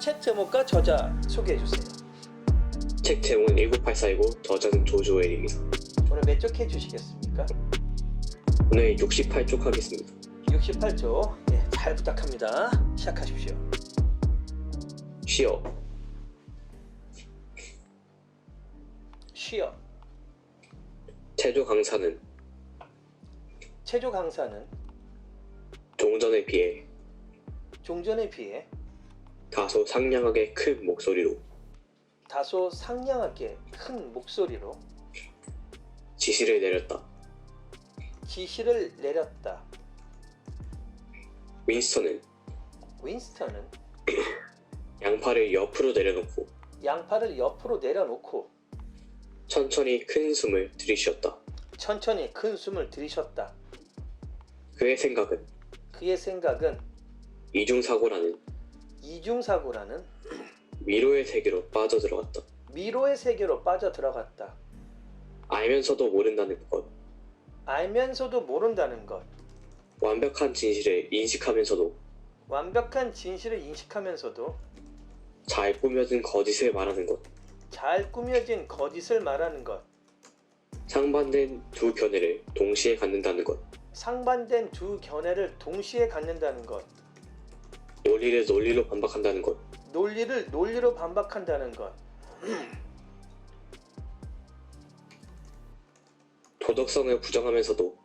준책 제목과 저자 소개해 주세요. 책 제목은 1984이고 저자는 조조 웰입니다. 오늘 몇 쪽 해주시겠습니까? 오늘 68쪽 하겠습니다. 68조. 예, 잘 부탁합니다. 시작하십시오. 쉬어 쉬어. 체조 강사는 체조 강사는 종전에 비해 종전에 비해 다소 상냥하게 큰 목소리로 다소 상냥하게 큰 목소리로 지시를 내렸다. 지시를 내렸다. 윈스턴은 윈스턴은 양팔을 옆으로 내려놓고 양팔을 옆으로 내려놓고 천천히 큰 숨을 들이쉬었다. 천천히 큰 숨을 들이셨다. 그의 생각은 그의 생각은 이중사고라는 이중사고라는 미로의 세계로 빠져들어갔다. 미로의 세계로 빠져 들어갔다. 알면서도 모른다는 것, 알면서도 모른다는 것, 완벽한 진실을 인식하면서도. 완벽한 진실을 인식하면서도 잘 꾸며진 거짓을 말하는 것, 잘 꾸며진 거짓을 말하는 것, 상반된 두 견해를 동시에 갖는다는 것, 상반된 두 견해를 동시에 갖는다는 것, 논리를 논리로 반박한다는 것, 논리를 논리로 반박한다는 것, 도덕성을 부정하면서도.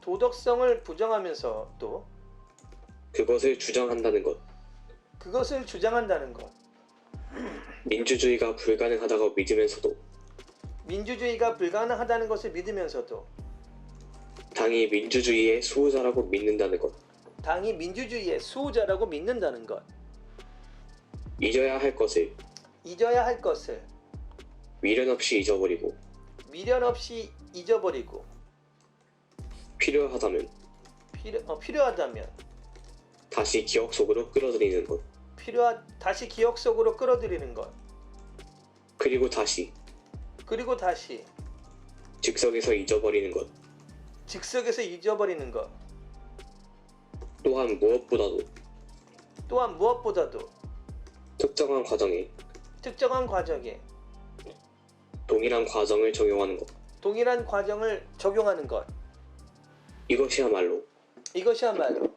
도덕성을 부정하면서 또 그것을 주장한다는 것, 그것을 주장한다는 것, 민주주의가 불가능하다고 믿으면서도. 민주주의가 불가능하다는 것을 믿으면서도 당이 민주주의의 수호자라고 믿는다는 것, 당이 민주주의의 수호자라고 믿는다는 것, 잊어야 할 것을. 잊어야 할 것을. 미련 없이 잊어버리고. 미련 없이 잊어버리고. 필요하다면. 필요, 어, 필요하다면. 다시 기억 속으로 끌어들이는 것, 필요하 다시 기억 속으로 끌어들이는 것. 그리고 다시. 그리고 다시. 즉석에서 잊어버리는 것, 즉석에서 잊어버리는 것 또한 무엇보다도 또한 무엇보다도 특정한 과정에 특정한 과정에 동일한 과정을 적용하는 것, 동일한 과정을 적용하는 것. 이것이야말로 이것이야말로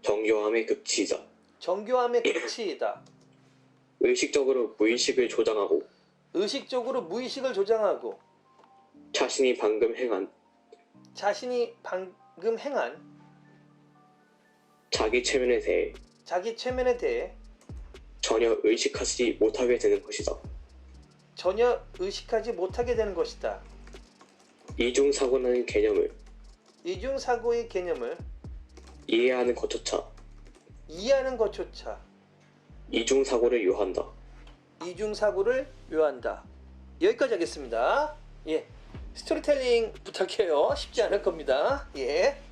정교함의 극치이자 정교함의 극치이다. 의식적으로 무의식을 조장하고 의식적으로 무의식을 조장하고 자신이 방금 행한 자신이 방금 행한 자기 체면에 대해 자기 체면에 대해 전혀 의식하지 못하게 되는 것이다. 전혀 의식하지 못하게 되는 것이다. 이중사고라는 개념을 이중사고의 개념을 이해하는 것조차 이해하는 것조차 이중사고를 요한다. 이중사고를 요한다. 여기까지 하겠습니다. 예. 스토리텔링 부탁해요. 쉽지 않을 겁니다. 예.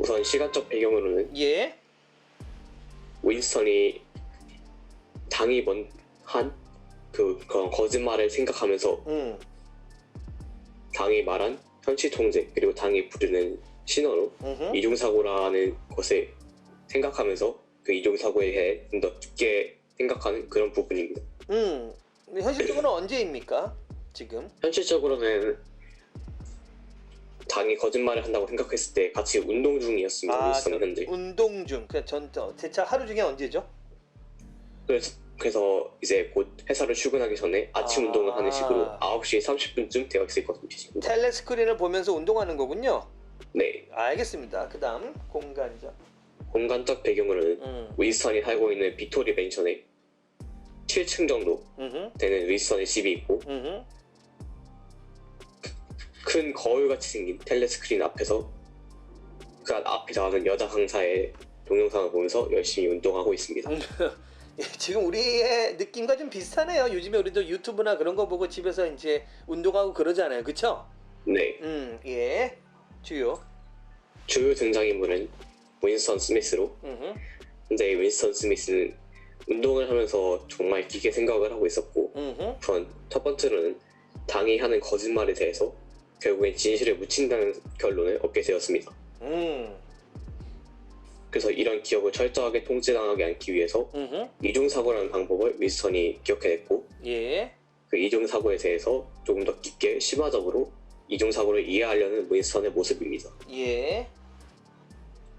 우선 시간적 배경으로는 예. 윈스턴이 당이 먼한그 그런 거짓말을 생각하면서 음. 당이 말한 현실 통제 그리고 당이 부르는 신호로 음흠. 이중사고라는 것을 생각하면서 그 이중사고에 대해 좀 더 깊게 생각하는 그런 부분입니다. 음. 근데 현실적으로는 언제입니까? 지금? 현실적으로는 당이 거짓말을 한다고 생각했을 때 같이 운동 중이었습니다. 윈스턴이 저 현재. 운동 중. 그냥 전 저, 대체 하루 중에 언제죠? 그래서, 그래서 이제 곧 회사를 출근하기 전에 아침 아. 운동을 하는 식으로 9시 30분쯤 되어 있을 것 같습니다. 텔레스크린을 보면서 운동하는 거군요. 네. 알겠습니다. 그다음 공간적. 공간적 배경으로는 음. 윈스턴이 살고 있는 빅토리 맨션에 7층 정도 음흠. 되는 윈스턴의 집이 있고 음흠. 큰 거울같이 생긴 텔레스크린 앞에서 그 앞에 나가는 여자 강사의 동영상을 보면서 열심히 운동하고 있습니다. 예, 지금 우리의 느낌과 좀 비슷하네요. 요즘에 우리도 유튜브나 그런 거 보고 집에서 이제 운동하고 그러잖아요. 그쵸? 네. 음, 예. 주요. 주요 등장인물은 윈스턴 스미스로 음흠. 근데 윈스턴 스미스는 운동을 하면서 정말 깊게 생각을 하고 있었고 음흠. 우선 첫 번째로는 당이 하는 거짓말에 대해서 결국엔 진실을 묻힌다는 결론을 얻게 되었습니다. 음. 그래서 이런 기억을 철저하게 통제당하게 않기 위해서 음. 이중사고라는 방법을 윈스턴이 기억해냈고 예. 그 이중사고에 대해서 조금 더 깊게 심화적으로 이중사고를 이해하려는 윈스턴의 모습입니다. 예.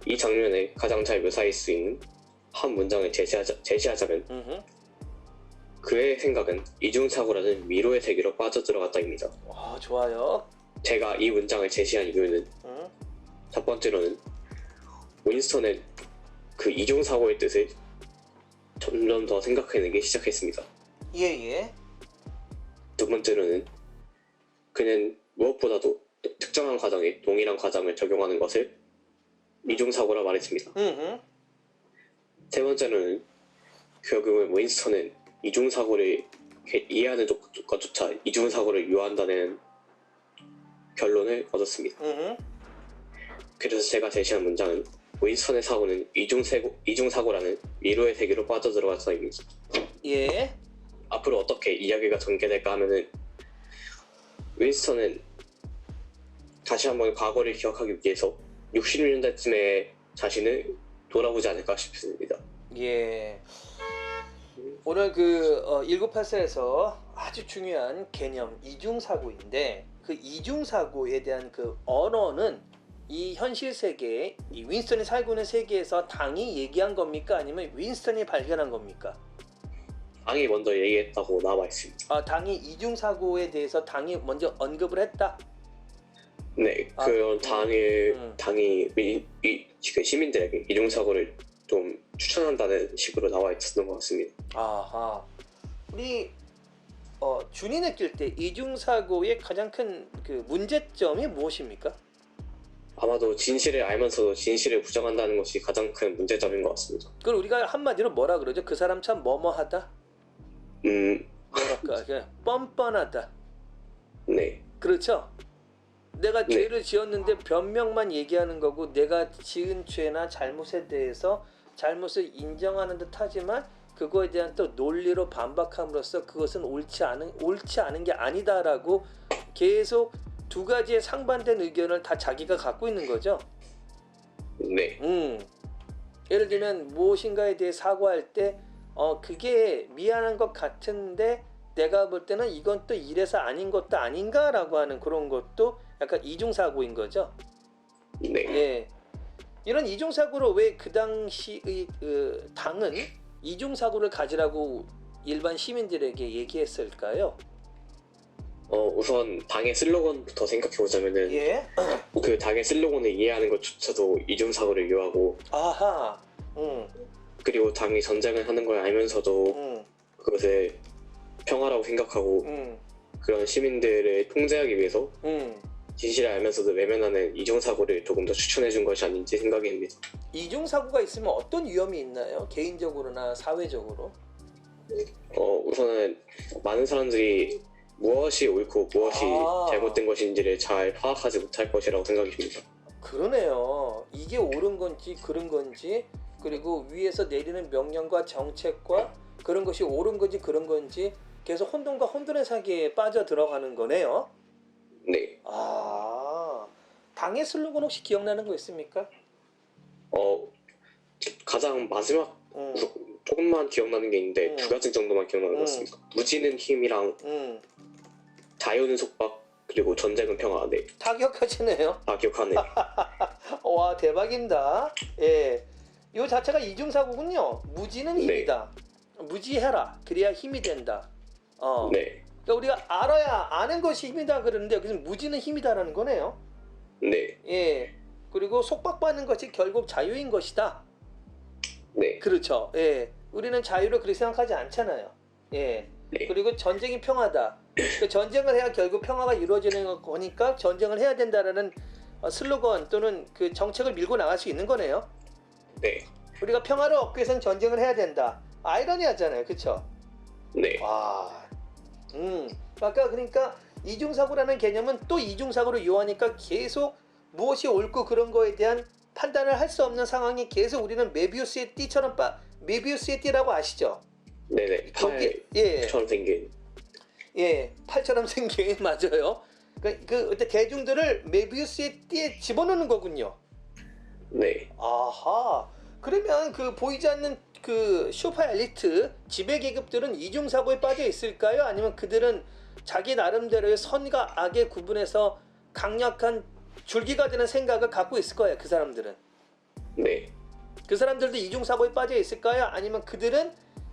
이 장면에 가장 잘 묘사할 수 있는 한 문장을 제시하자, 제시하자면 음. 그의 생각은 이중사고라는 미로의 세계로 빠져들어갔다입니다. 와, 좋아요. 제가 이 문장을 제시한 이유는 음. 첫 번째로는 윈스턴은 그 이중사고의 뜻을 점점 더 생각해내기 시작했습니다. 예, 예. 두 번째로는 그는 무엇보다도 특정한 과정에 동일한 과정을 적용하는 것을 이중사고라 말했습니다. 음. 세 번째로는 결국은 윈스턴은 이중 사고를 게- 이해하는 조- 것조차 이중 사고를 유한다는 결론을 얻었습니다. 음. 그래서 제가 제시한 문장은 윈스턴의 사고는 이중세고, 이중사고라는 미로의 세계로 빠져들어갔다입니다. 예. 앞으로 어떻게 이야기가 전개될까 하면은 윈스턴은 다시 한번 과거를 기억하기 위해서 60년대쯤에 자신을 돌아보지 않을까 싶습니다. 예. 오늘 그 어, 1984에서 아주 중요한 개념 이중사고인데 그 이중사고에 대한 그 언어는 이 현실 세계, 이 윈스턴이 살고 있는 세계에서 당이 얘기한 겁니까? 아니면 윈스턴이 발견한 겁니까? 당이 먼저 얘기했다고 나와 있습니다. 아, 당이 이중사고에 대해서 당이 먼저 언급을 했다. 네, 아, 그런 음, 당을 음. 당이 이, 이, 그 시민들에게 이중사고를 좀 추천한다는 식으로 나와 있었던 것 같습니다. 아하. 우리 어, 준이 느낄 때 이중사고의 가장 큰 그 문제점이 무엇입니까? 아마도 진실을 알면서도 진실을 부정한다는 것이 가장 큰 문제점인 것 같습니다. 그걸 우리가 한마디로 뭐라 그러죠? 그 사람 참 뭐뭐하다. 음, 뭐랄까 그냥 뻔뻔하다. 네, 그렇죠? 내가 네. 죄를 지었는데 변명만 얘기하는 거고 내가 지은 죄나 잘못에 대해서 잘못을 인정하는 듯하지만 그거에 대한 또 논리로 반박함으로써 그것은 옳지 않은 옳지 않은 게 아니다라고 계속 두 가지의 상반된 의견을 다 자기가 갖고 있는 거죠. 네, 음. 예를 들면 무엇인가에 대해 사과할 때 어 그게 미안한 것 같은데 내가 볼 때는 이건 또 이래서 아닌 것도 아닌가라고 하는 그런 것도 약간 이중사고인 거죠. 네. 예. 이런 이중사고로 왜 그 당시의 그 당은 이중사고를 가지라고 일반 시민들에게 얘기했을까요? 어, 우선 당의 슬로건부터 생각해 보자면은 예. 그 당의 슬로건을 이해하는 것조차도 이중사고를 유하고 아하. 음. 그리고 당이 전쟁을 하는 걸 알면서도 음. 그것을 평화라고 생각하고 음. 그런 시민들을 통제하기 위해서 음. 진실을 알면서도 외면하는 이중사고를 조금 더 추천해 준 것이 아닌지 생각이 됩니다. 이중사고가 있으면 어떤 위험이 있나요? 개인적으로나 사회적으로? 어, 우선은 많은 사람들이 무엇이 옳고 무엇이 아. 잘못된 것인지를 잘 파악하지 못할 것이라고 생각이 듭니다. 그러네요. 이게 옳은 건지 그른 건지 그리고 위에서 내리는 명령과 정책과 그런 것이 옳은 건지 그런 건지 계속 혼돈과 혼돈의 사기에 빠져 들어가는 거네요. 네. 아 당의 슬로건 혹시 기억나는 거 있습니까? 어, 가장 마지막 음, 조금만 기억나는 게 있는데 음. 두 가지 정도만 기억나는 음. 것 같습니다. 무지는 힘이랑 음, 자유는 속박 그리고 전쟁은 평화 네, 다 기억하시네요. 다 기억하네요. 와 대박입니다. 예, 이 자체가 이중사고군요. 무지는 네. 힘이다. 무지해라. 그래야 힘이 된다. 어. 네, 그러니까 우리가 알아야 아는 것이 힘이다 그러는데 여기서 무지는 힘이다라는 거네요. 네, 예. 그리고 속박받는 것이 결국 자유인 것이다. 네, 그렇죠. 예. 우리는 자유를 그렇게 생각하지 않잖아요. 예. 네. 그리고 전쟁이 평화다. 그 전쟁을 해야 결국 평화가 이루어지는 거니까 전쟁을 해야 된다라는 어, 슬로건 또는 그 정책을 밀고 나갈 수 있는 거네요. 네, 우리가 평화를 얻기 위해서는 전쟁을 해야 된다. 아이러니하잖아요. 그렇죠? 네, 와, 음, 아까 그러니까 이중사고라는 개념은 또 이중사고를 요하니까 계속 무엇이 옳고 그런 거에 대한 판단을 할 수 없는 상황이 계속 우리는 메비우스의 띠처럼 빠 메비우스의 띠라고 아시죠? 네, 네. 거기 예, 팔처럼 생긴 예, 팔처럼 생긴 맞아요. 그, 그 대중들을 메비우스의 띠에 집어넣는 거군요. 네, 아하. 그러면 그 보이지 않는 그 슈퍼 엘리트 지배 계급들은 이중 사고에 빠져 있을까요? 아니면 그들은 자기 나름대로의 선과 악의 구분에서 강력한 줄기가 되는 생각을 갖고 있을 거예요. 그 사람들은 네. 그 사람들도 이중 사고에 빠져 있을까요? 아니면 그들은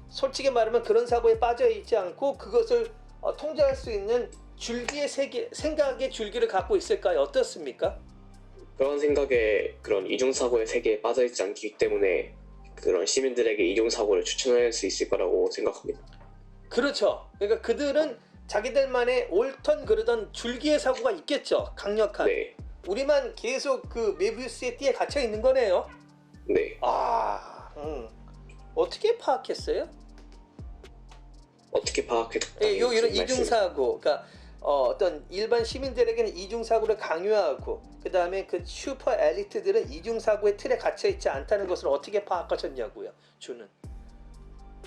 솔직히 말하면 그런 사고에 빠져 있지 않고 그것을 어, 통제할 수 있는 줄기의 세계, 생각의 줄기를 갖고 있을까요? 어떻습니까? 그런 생각에 그런 이중 사고의 세계에 빠져 있지 않기 때문에 그런 시민들에게 이중사고를 추천할 수 있을 거라고 생각합니다. 그렇죠. 그러니까 그들은 자기들만의 옳던 그러던 줄기의 사고가 있겠죠. 강력한. 네. 우리만 계속 그 메비우스의 띠에 갇혀 있는 거네요. 네. 아, 음. 어떻게 파악했어요? 어떻게 파악했다? 예, 요 이런 이중 사고, 그러니까 어, 어떤 일반 시민들에게는 이중 사고를 강요하고, 그 다음에 그 슈퍼 엘리트들은 이중 사고의 틀에 갇혀 있지 않다는 것을 어떻게 파악하셨냐고요, 주는.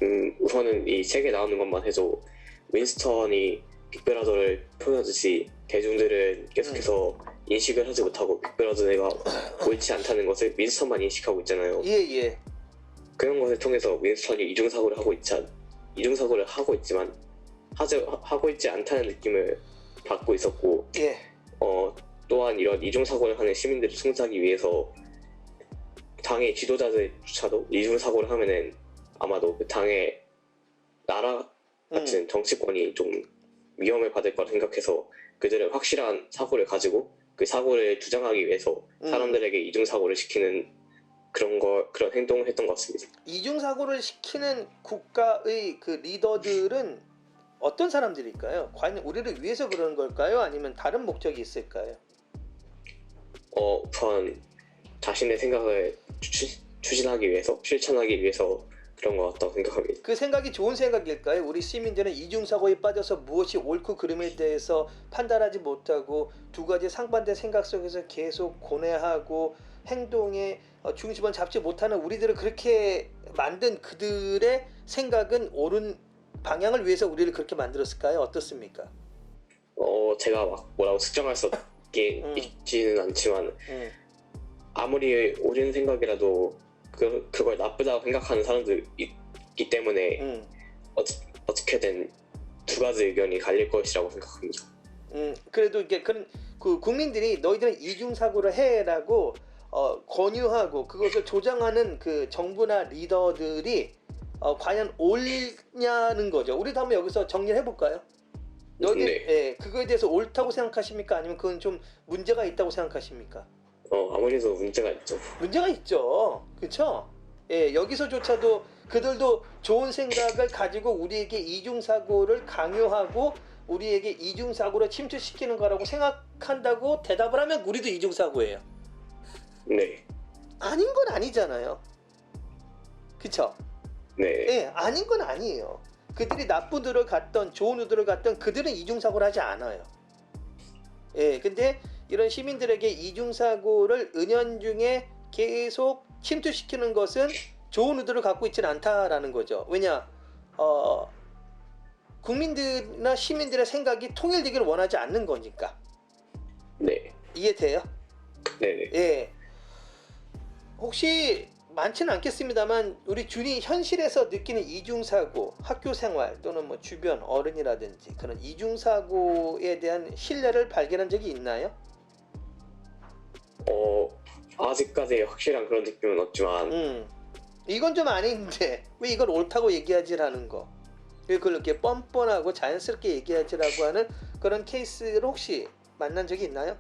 음, 우선은 이 책에 나오는 것만 해도 윈스턴이 빅브라더를 표현하듯이 대중들은 계속해서 인식을 하지 못하고 빅브라더가 옳지 않다는 것을 윈스턴만 인식하고 있잖아요. 예, 예. 그런 것을 통해서 윈스턴이 이중사고를 하고 있지 않, 이중사고를 하고 있지만 하지, 하- 하고 있지 않다는 느낌을 받고 있었고 예. 어, 또한 이런 이중사고를 하는 시민들을 통제하기 위해서 당의 지도자들조차도 이중사고를 하면은 아마도 그 당의 나라 음. 같은 정치권이 좀 위험을 받을 거라 생각해서 그들은 확실한 사고를 가지고 그 사고를 주장하기 위해서 음. 사람들에게 이중사고를 시키는 그런 거 그런 행동을 했던 것 같습니다. 이중 사고를 시키는 국가의 그 리더들은 어떤 사람들일까요? 과연 우리를 위해서 그러는 걸까요? 아니면 다른 목적이 있을까요? 어, 우선 자신의 생각을 추, 추진하기 위해서 실천하기 위해서 그런 것 같다고 생각합니다. 그 생각이 좋은 생각일까요? 우리 시민들은 이중 사고에 빠져서 무엇이 옳고 그름에 대해서 판단하지 못하고 두 가지 상반된 생각 속에서 계속 고뇌하고 행동에 어, 중심을 잡지 못하는 우리들을 그렇게 만든 그들의 생각은 옳은 방향을 위해서 우리를 그렇게 만들었을까요? 어떻습니까? 어, 제가 막 뭐라고 측정할 수 없긴 음. 있지는 않지만 음. 아무리 옳은 생각이라도 그, 그걸 나쁘다고 생각하는 사람들이 있기 때문에 음. 어떻게든 두 가지 의견이 갈릴 것이라고 생각합니다. 음, 그래도 이게 그런 그 국민들이 너희들은 이중 사고를 해라고 어, 권유하고 그것을 조장하는 그 정부나 리더들이 어, 과연 옳냐는 거죠. 우리도 한번 여기서 정리를 해볼까요? 너희들 네. 예, 그거에 대해서 옳다고 생각하십니까? 아니면 그건 좀 문제가 있다고 생각하십니까? 어, 아무래도 문제가 있죠. 문제가 있죠. 그렇죠? 예, 여기서조차도 그들도 좋은 생각을 가지고 우리에게 이중 사고를 강요하고 우리에게 이중 사고를 침투시키는 거라고 생각한다고 대답을 하면 우리도 이중 사고예요. 네, 아닌 건 아니잖아요. 그쵸? 네, 예, 아닌 건 아니에요. 그들이 나쁜 의도를 갔던 좋은 의도를 갔던 그들은 이중 사고를 하지 않아요. 예, 근데 이런 시민들에게 이중 사고를 은연중에 계속 침투시키는 것은 좋은 의도를 갖고 있지는 않다라는 거죠. 왜냐, 어, 국민들이나 시민들의 생각이 통일되기를 원하지 않는 거니까 네, 이해돼요? 네, 네. 예. 혹시 많지는 않겠습니다만 우리 준이 현실에서 느끼는 이중 사고, 학교 생활 또는 뭐 주변 어른이라든지 그런 이중 사고에 대한 신뢰를 발견한 적이 있나요? 어, 아직까지 확실한 그런 느낌은 없지만 음. 이건 좀 아닌데 왜 이걸 옳다고 얘기하지라는 거? 왜 그걸 이렇게 뻔뻔하고 자연스럽게 얘기하지라고 하는 그런 케이스를 혹시 만난 적이 있나요?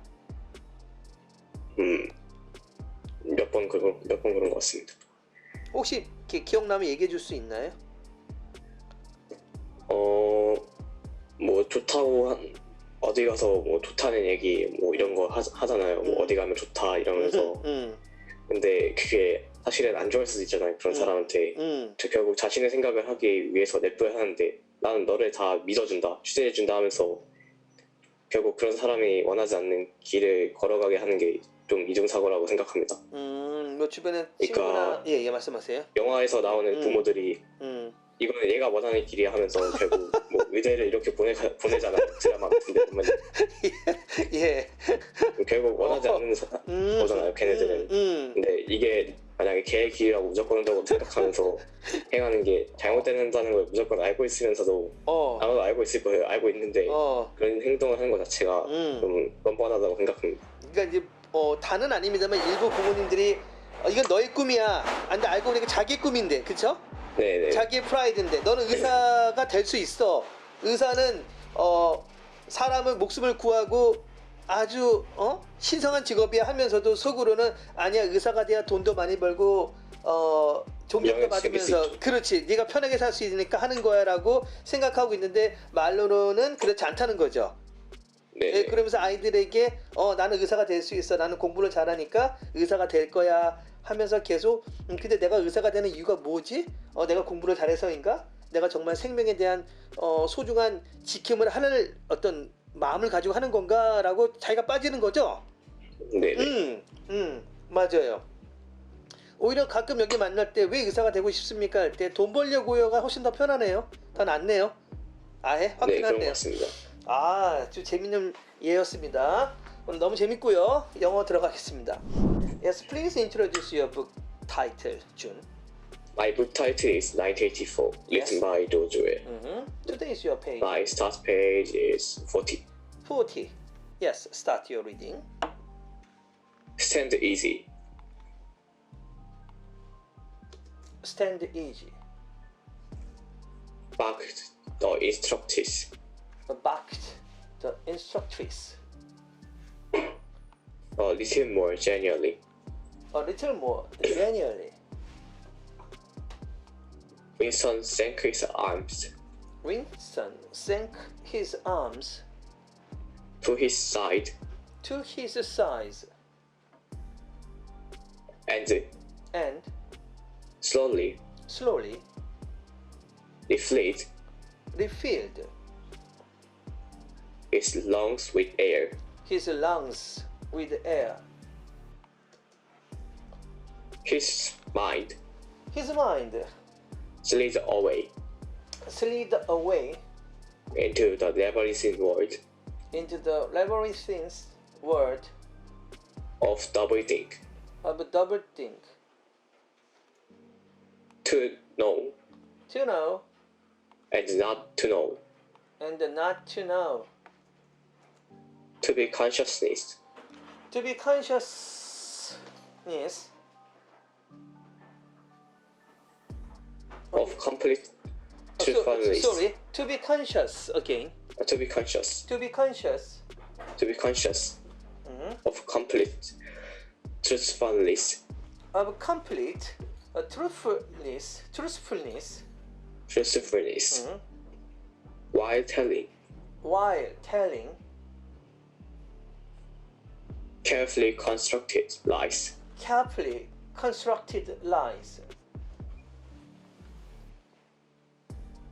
음, 몇 번 그런 몇 번 그런 것 같습니다. 혹시 기, 기억나면 얘기해 줄 수 있나요? 어, 뭐 좋다고 한 어디 가서 뭐 좋다는 얘기 뭐 이런 거 하, 하잖아요. 뭐 음. 어디 가면 좋다 이러면서 음, 근데 그게 사실은 안 좋을 수도 있잖아요. 그런 음. 사람한테 음, 저 결국 자신의 생각을 하기 위해서 냅둬야 하는데 나는 너를 다 믿어준다, 추진해준다 하면서 결국 그런 사람이 원하지 않는 길을 걸어가게 하는 게 좀 이중사고라고 생각합니다. 음, 뭐 주변에 그러니까- 친구나 예, 예 말씀하세요. 영화에서 나오는 음. 부모들이 음, 이거는 얘가 원하는 길이야 하면서 결국 뭐 의대를 이렇게 보내 보내잖아요 드라마 같은데 보면 예, 결국 원하지 어허. 않는 사- 음, 거잖아요, 걔네들은. 음, 음, 근데 이게 만약에 개의 길이라고 무조건 한다고 생각하면서 행하는 게 잘못된다는 걸 무조건 알고 있으면서도 어, 아마도 알고 있을 거예요. 알고 있는데 어, 그런 행동을 하는 것 자체가 음. 좀 뻔뻔하다고 생각합니다. 그러니까 이제 어, 다는 아닙니다만 일부 부모님들이 어, 이건 너의 꿈이야. 안데 알고 보니까 자기 꿈인데, 그쵸? 네네. 자기의 프라이드인데 너는 의사가 될 수 있어. 의사는 어 사람의 목숨을 구하고 아주 어 신성한 직업이야 하면서도 속으로는 아니야 의사가 돼야 돈도 많이 벌고 어 존경도 받으면서. 그렇지 네가 편하게 살 수 있으니까 하는 거야라고 생각하고 있는데 말로는 그렇지 않다는 거죠. 네네. 예, 그러면서 아이들에게 어 나는 의사가 될 수 있어. 나는 공부를 잘하니까 의사가 될 거야 하면서 계속 음, 근데 내가 의사가 되는 이유가 뭐지? 어 내가 공부를 잘해서인가? 내가 정말 생명에 대한 어 소중한 지킴을 하는 어떤 마음을 가지고 하는 건가라고 자기가 빠지는 거죠? 네네. 음, 음 맞아요. 오히려 가끔 여기 만날 때 왜 의사가 되고 싶습니까? 할 때 돈 벌려고요가 훨씬 더 편하네요. 더 낫네요. 아예 네, 그런 것 확실하네요. 같습니다. 아, 아주 재밌는 예였습니다. 오늘 너무 재밌고요. 영어 들어가겠습니다. Yes, please introduce your book title, Jun. My book title is 1984, Yes. written by Do Joe. Mm-hmm. Today is your page My start page is 40. 40. Yes, start your reading. Stand easy. Stand easy. Back the instructors. Backed the instructress. A little more genuinely. A little more genuinely. Winston sank his arms. Winston sank his arms. To his side. To his sides and and slowly. slowly. Refilled refilled his lungs with air. his lungs with air. His mind His mind slid away slid away into the labyrinthine world into the labyrinthine world of double think. of double think To know to know and not to know. and not to know To be consciousness to be consciousness of complete Oh, so- truthfulness. sorry to be conscious again To be conscious. to be conscious To be conscious Mhm. of complete truthfulness. of complete uh, truthfulness truthfulness Truthfulness. Mhm. While telling while telling carefully constructed lies. carefully constructed lies.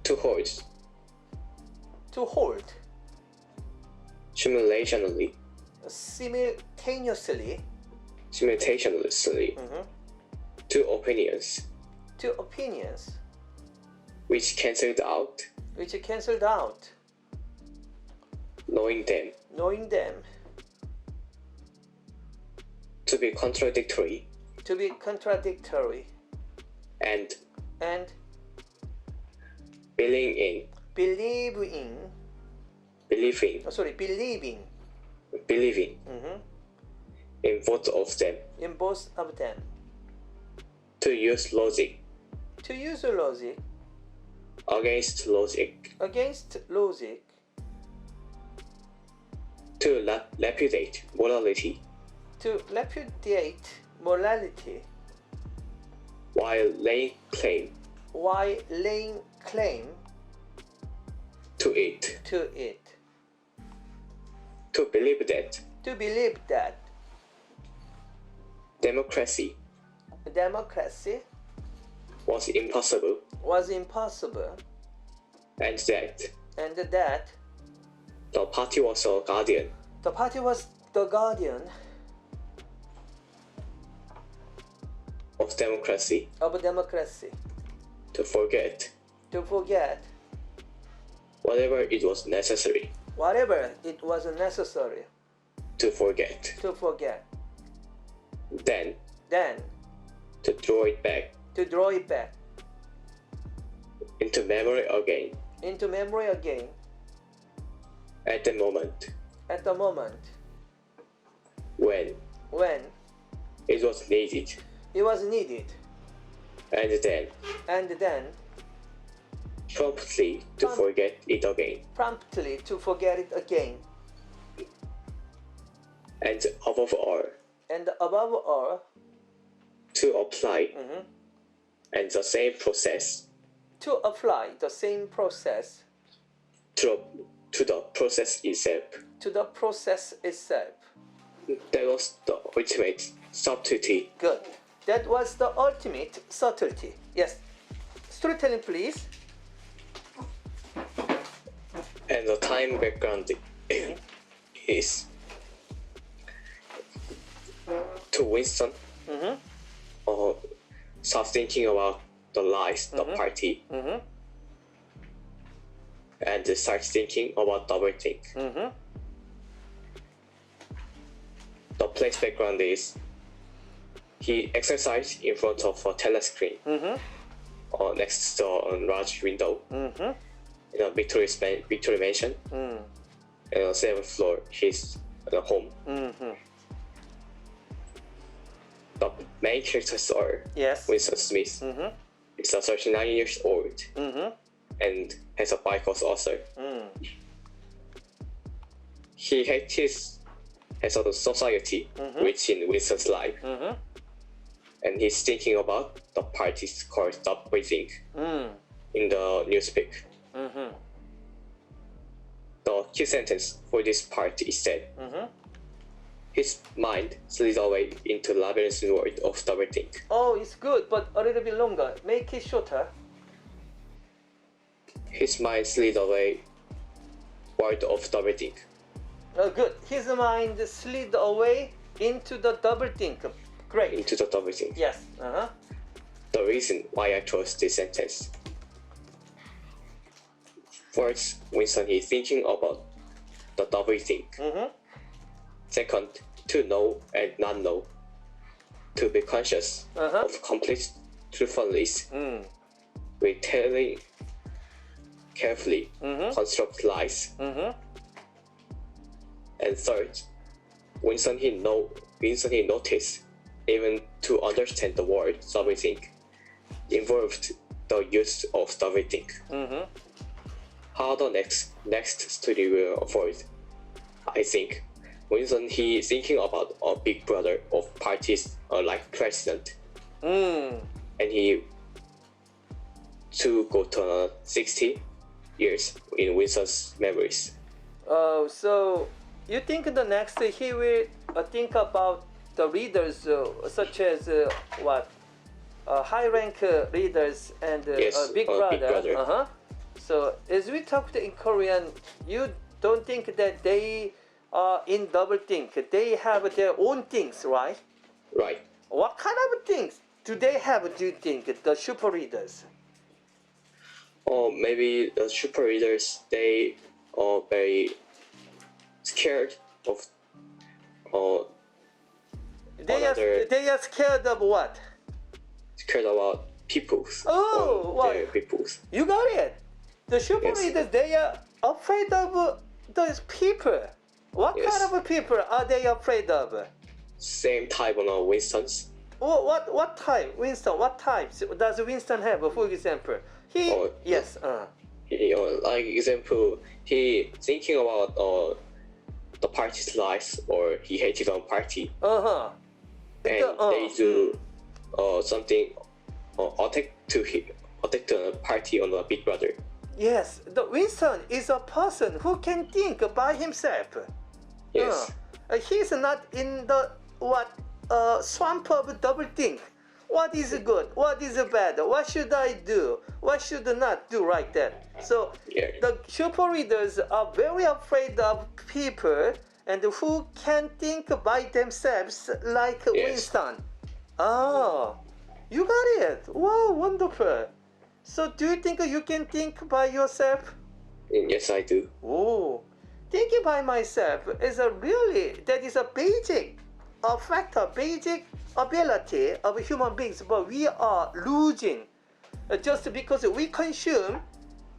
To hold. To hold. Simultaneously, simultaneously. Simultaneously. Mhm, two opinions. Two opinions. Which cancelled out, which cancelled out, knowing them. Knowing them to be contradictory. To be contradictory. And and believing in, believe in. Believing, oh, sorry believing believing mhm, in. Both of them. in both of them. To use logic. To use logic. Against logic, against logic. To repudiate morality to repudiate morality. While laying claim? While laying claim to it, to it. To believe that. To believe that. Democracy. Democracy was impossible. was impossible. And that. And that. The party was a guardian. The party was the guardian of democracy. Of democracy. To forget to forget. whatever it was necessary. Whatever it was necessary. To forget. to forget. Then. Then. To draw it back. To draw it back. Into memory again. Into memory again. At the moment. At the moment. When. When. It was needed, it was needed, and then and then promptly to forget it again. promptly to forget it again. And above all, And above all, to apply mhm, and the same process to apply the same process to, to the process itself. to the process itself. That was the ultimate subtlety. Good. That was the ultimate subtlety. Yes. Storytelling, please. And the time background is to Winston. Mm-hmm. Uh, start thinking about the lies, the Mhm. party, Mm-hmm. and start thinking about double think. Mm-hmm. The place background is he exercised in front of a telescreen Mm-hmm. uh, next to a large window Mm-hmm. in a Victoria, Span- Victoria mansion. Mm. And on the seventh floor, his uh, home. Mm-hmm. The main characters are Yes. Winston Smith. Mm-hmm. He's a 39 years old Mm-hmm. and has a bike as author. Mm. He hates his has a society Mhm. which in Winston's life, Mm-hmm. And he's thinking about the parties called Stop Breathing Mm. in the newspeak. Mm-hmm. The key sentence for this part is that Mm-hmm. his mind slid away into the labyrinthine world of double think. Oh, it's good, but a little bit longer. Make it shorter. His mind slid away world of double think. Oh, good. His mind slid away into the double think. Great. into the double. Yes. Uh-huh. The reason why I chose this sentence. First, Winston is thinking about the double think. Mm-hmm. Second, to know and not know. To be conscious Uh-huh. of complete truthfulness Mm. with telling carefully Mm-hmm. construct lies. Mm-hmm. And third, Winston he know Winston he noticed even to understand the word think involved the use of think. Mm-hmm. how the next next study will avoid, I think Winston he thinking about a big brother of parties uh, like president, Mm. and he to go to uh, 60 years in Winston's memories. Oh, so you think the next he will uh, think about the readers uh, such as uh, what uh, high rank uh, readers and uh, Yes, uh, Big uh, Brother. Big Brother. Uh-huh. So as we talked in Korean, you don't think that they are in double think. They have their own things, right? Right. What kind of things do they have? Do you think the super readers? Or maybe the super readers they are very scared of or They are they are scared of what? scared about peoples. Oh, their peoples. You got it. The super Yes. readers, they are afraid of those people. What Yes. kind of people are they afraid of? Same type of uh, Winston's. What what what type? Winston, what types does Winston have? For example, he Oh, yes, uh, you know, like example, he thinking about uh, the party's lies or he hated on party uh huh. And uh, they do uh, something uh, attack to he, attack the party on the Big Brother. Yes, the Winston is a person who can think by himself. Yes, Uh, he's not in the what uh, swamp of double think. What is good? What is bad? What should I do? What should not do like that? So yeah, the super readers are very afraid of people and who can think by themselves like Yes. Winston. Oh, you got it. Wow, wonderful. So do you think you can think by yourself? yes, I do. Oh, thinking by myself is a really that is a basic a factor, basic ability of human beings, but we are losing uh, just because we consume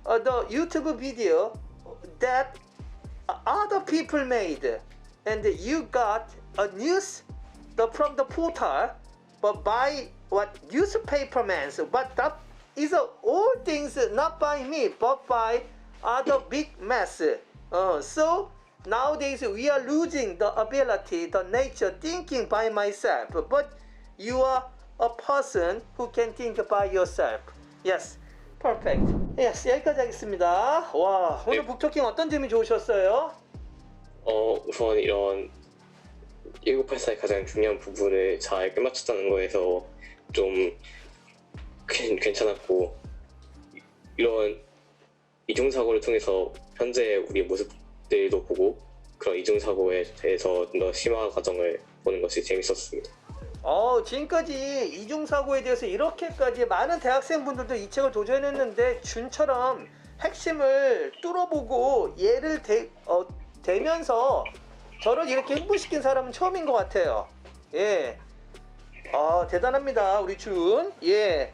uh, the YouTube video that other people made, and you got a news the, from the portal, but by what newspapermen. But that is uh, all things not by me, but by other big mass. Uh, so nowadays we are losing the ability, the nature thinking by myself. But you are a person who can think by yourself. Yes, perfect. Yes, 여기까지 하겠습니다. 와, 오늘 네. 북토킹 어떤 점이 좋으셨어요? 어 우선 이런 1984의 가장 중요한 부분을 잘 끝마쳤다는 거에서 좀 괜- 괜찮았고 이- 이런 이중 사고를 통해서 현재 우리 모습들도 보고 그런 이중 사고에 대해서 좀더 심화 과정을 보는 것이 재밌었습니다. 어, 지금까지 이중사고에 대해서 이렇게까지 많은 대학생분들도 이 책을 도전했는데 준처럼 핵심을 뚫어보고 얘를 대, 어, 대면서 저를 이렇게 흥분시킨 사람은 처음인 것 같아요. 예. 아, 대단합니다. 우리 준. 예.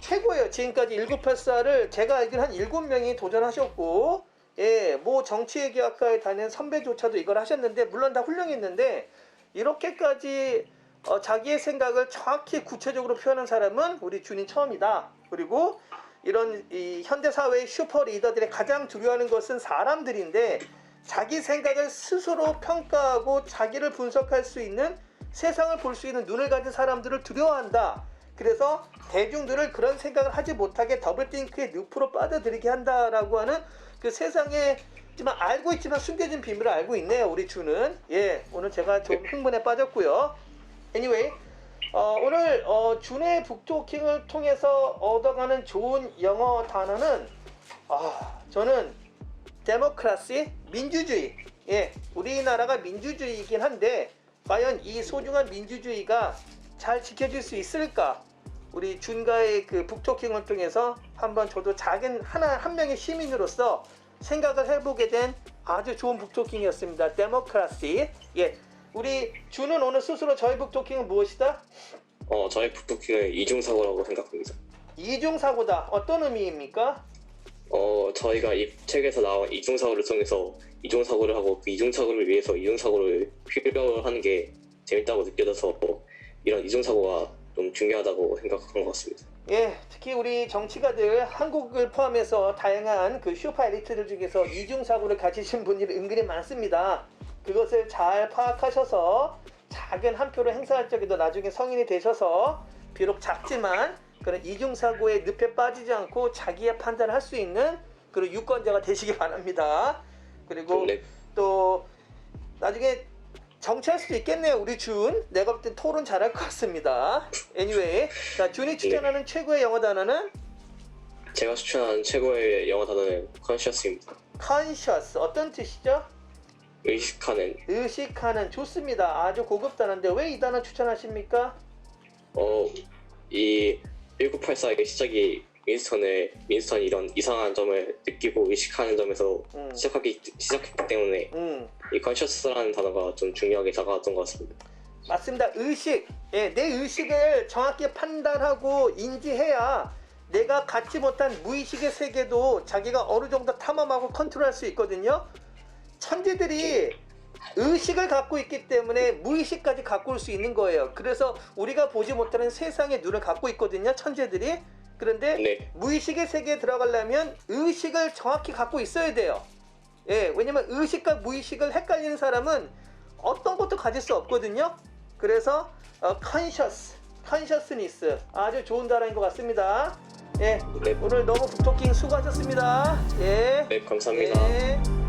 최고예요. 지금까지 1984를 제가 알기로 한 7명이 도전하셨고, 예, 뭐 정치외교학과에 다니는 선배조차도 이걸 하셨는데, 물론 다 훌륭했는데, 이렇게까지 어, 자기의 생각을 정확히 구체적으로 표현한 사람은 우리 준이 처음이다. 그리고 이런 이 현대 사회의 슈퍼 리더들의 가장 두려워하는 것은 사람들인데 자기 생각을 스스로 평가하고 자기를 분석할 수 있는 세상을 볼 수 있는 눈을 가진 사람들을 두려워한다. 그래서 대중들을 그런 생각을 하지 못하게 더블띵크의 늪으로 빠져들이게 한다라고 하는 그 세상에 지만 알고 있지만 숨겨진 비밀을 알고 있네요. 우리 준은 예 오늘 제가 좀 흥분에 빠졌고요. Anyway, 어, 오늘 어, 준의 북토킹을 통해서 얻어가는 좋은 영어 단어는 아, 저는 데모크라시, 민주주의. 예, 우리나라가 민주주의이긴 한데 과연 이 소중한 민주주의가 잘 지켜질 수 있을까? 우리 준가의 그 북토킹을 통해서 한번 저도 작은 하나 한 명의 시민으로서 생각을 해보게 된 아주 좋은 북토킹이었습니다. 데모크라시. 예, 우리 준은 오늘 스스로 저희 북 토킹은 무엇이다? 어 저의 북토킹은 이중 사고라고 생각합니다. 이중 사고다. 어떤 의미입니까? 어 저희가 이 책에서 나온 이중 사고를 통해서 이중 사고를 하고 그 이중 사고를 위해서 이중 사고를 필요하는 게 재밌다고 느껴져서 이런 이중 사고가 좀 중요하다고 생각한 것 같습니다. 예, 특히 우리 정치가들 한국을 포함해서 다양한 그 슈퍼 엘리트들 중에서 이중 사고를 가지신 분들이 은근히 많습니다. 그것을 잘 파악하셔서 작은 한 표를 행사할 적에도 나중에 성인이 되셔서 비록 작지만 그런 이중 사고의 늪에 빠지지 않고 자기의 판단을 할 수 있는 그런 유권자가 되시기 바랍니다. 그리고 네, 또 나중에 정치할 수도 있겠네요 우리 준 내가 볼 땐 토론 잘할 것 같습니다 anyway 자 준이 추천하는 최고의 영어 단어는 제가 추천한 최고의 영어 단어는 컨셔스입니다. conscious 어떤 뜻이죠? 의식하는. 의식하는. 좋습니다. 아주 고급 단어인데 왜 이 단어 추천하십니까? 어이 1984의 시작이 윈스턴을 윈스턴이 이런 이상한 점을 느끼고 의식하는 점에서 음, 시작하기 시작했기 때문에 음. 이 컨셔스라는 단어가 좀 중요하게 다가왔던 것 같습니다. 맞습니다. 의식. 예, 내 의식을 정확히 판단하고 인지해야 내가 갖지 못한 무의식의 세계도 자기가 어느 정도 탐험하고 컨트롤할 수 있거든요 천재들이 의식을 갖고 있기 때문에 무의식까지 갖고 올 수 있는 거예요. 그래서 우리가 보지 못하는 세상의 눈을 갖고 있거든요. 천재들이. 그런데 네, 무의식의 세계에 들어가려면 의식을 정확히 갖고 있어야 돼요. 예, 왜냐면 의식과 무의식을 헷갈리는 사람은 어떤 것도 가질 수 없거든요. 그래서 어, conscious, consciousness 아주 좋은 단어인 것 같습니다. 예, 네, 오늘 너무 북토킹 수고하셨습니다. 예. 네 감사합니다. 예.